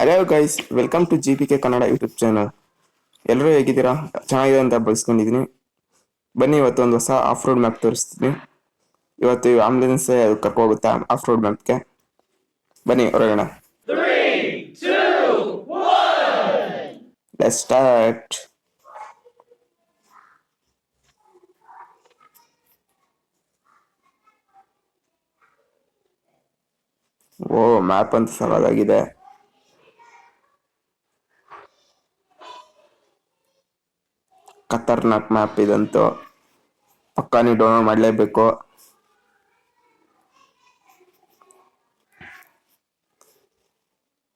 Hello guys welcome to G P K Kannada YouTube channel ಎಲ್ಲರೂ ಹೇಗಿದ್ದೀರಾ? ಚೆನ್ನಾಗಿದೆ ಅಂತ ಬಳಸ್ಕೊಂಡಿದ್ದೀನಿ ಬನ್ನಿ, ಇವತ್ತು ಒಂದು ಹೊಸ ಆಫ್ ರೋಡ್ ಮ್ಯಾಪ್ ತೋರಿಸ್ತೀನಿ. ಇವತ್ತು ಆಂಬುಲೆನ್ಸ್ ಕರ್ಕೋಗುತ್ತೆ ಆಫ್ ರೋಡ್ ಮ್ಯಾಪ್ಗೆ ಬನ್ನಿ ಹೊರಗೋಣ ಸ್ಟಾರ್ಟ್ ಓ ಮ್ಯಾಪ್ ಅಂತ ಸವಾಲಾಗಿದೆ ಖತರ್ನಾಕ್ ಮ್ಯಾಪ್ ಇದಂತೂ ಪಕ್ಕ ನೀವು ಡೌನ್ಲೋಡ್ ಮಾಡಲೇಬೇಕು.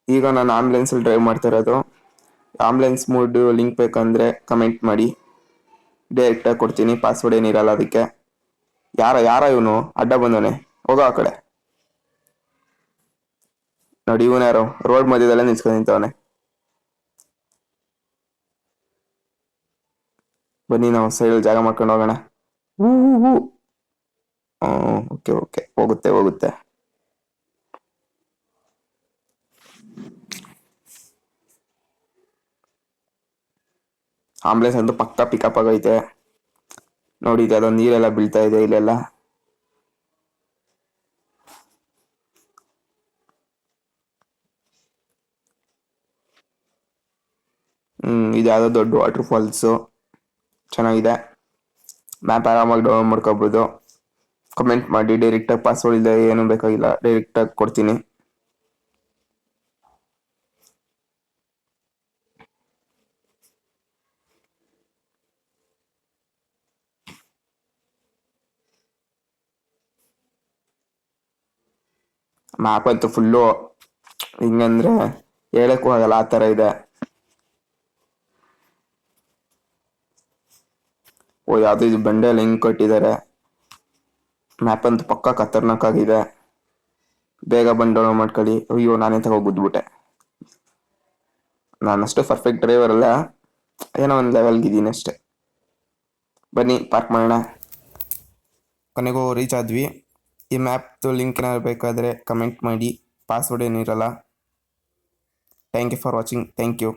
ಈಗ ನಾನು ಆಂಬುಲೆನ್ಸಲ್ಲಿ ಡ್ರೈವ್ ಮಾಡ್ತಿರೋದು. ಆಂಬುಲೆನ್ಸ್ ಮೂಡ್ ಲಿಂಕ್ ಬೇಕಂದರೆ ಕಮೆಂಟ್ ಮಾಡಿ. ಡೈರೆಕ್ಟಾಗಿ ಕೊಡ್ತೀನಿ ಪಾಸ್ವರ್ಡ್ ಏನಿರಲ್ಲ ಅದಕ್ಕೆ. ಯಾರ ಯಾರ ಇವನು? ಅಡ್ಡ ಬಂದವನೆ? ಹೋಗೋ ಆ ಕಡೆ. ನೋಡಿ, ಇವನು ಯಾರೋ? ರೋಡ್ ಮಧ್ಯದಲ್ಲೇ ನಿಂತವನೆ. ಬನ್ನಿ, ನಾವು ಸೈಡ್ ಜಾಗ ಮಾಡ್ಕೊಂಡು ಹೋಗೋಣ. Okay okay. ಹೋಗುತ್ತೆ ಹೋಗುತ್ತೆ. ಆಂಬುಲೆನ್ಸ್ ಅಂತೂ ಪಕ್ಕ ಪಿಕಪ್ ಆಗೈತೆ. ನೋಡಿ, ಇದು ಅದೊಂದು ನೀರೆಲ್ಲ ಬೀಳ್ತಾ ಇದೆ ಇಲ್ಲೆಲ್ಲ. ಹ್ಮ್, ಇದು ಯಾವುದೋ ದೊಡ್ಡ ವಾಟರ್ ಫಾಲ್ಸು ಚೆನ್ನಾಗಿದೆ. ಮ್ಯಾಪ್ ಆರಾಮಾಗಿ ಡೌನ್ಲೋಡ್ ಮಾಡ್ಕೋಬೋದು. ಕಮೆಂಟ್ ಮಾಡಿ ಡೈರೆಕ್ಟಾಗಿ ಪಾಸ್ವರ್ಡ್ ಇಲ್ಲ ಏನು ಬೇಕಾಗಿಲ್ಲ ಡೈರೆಕ್ಟ್ ಆಗಿ ಕೊಡ್ತೀನಿ. ಮ್ಯಾಪ್ ಅಂತೂ ಫುಲ್ಲು ಹಿಂಗಂದ್ರೆ ಹೇಳಕ್ಕೂ ಆಗಲ್ಲ, ಆ ಥರ ಇದೆ. ಓ, ಯಾವ್ದು ಇದು ಬಂಡೆಯಲ್ಲಿ ಹೆಂಗೆ ಕಟ್ಟಿದ್ದಾರೆ ಮ್ಯಾಪ್ ಅಂತ ಪಕ್ಕ ಖತರ್ನಾಕ್ ಆಗಿದೆ ಬೇಗ ಬಂದು ಮಾಡ್ಕೊಳ್ಳಿ. ಅಯ್ಯೋ, ನಾನೇ ತಗೋ ನಾನು ನಾನಷ್ಟು ಪರ್ಫೆಕ್ಟ್ ಡ್ರೈವರ್ ಅಲ್ಲ. ಏನೋ ಒಂದು ಲೆವೆಲ್ಗೆ ಇದ್ದೀನಿ ಅಷ್ಟೇ. ಬನ್ನಿ ಪಾರ್ಕ್ ಮಾಡೋಣ. ಕೊನೆಗೂ ರೀಚ್ ಆದ್ವಿ. ಈ ಮ್ಯಾಪ್ದು ಲಿಂಕ್ ಏನಾದ್ರು ಬೇಕಾದರೆ ಕಮೆಂಟ್ ಮಾಡಿ. ಪಾಸ್ವರ್ಡ್ ಏನಿರಲ್ಲ. Thank you for watching thank you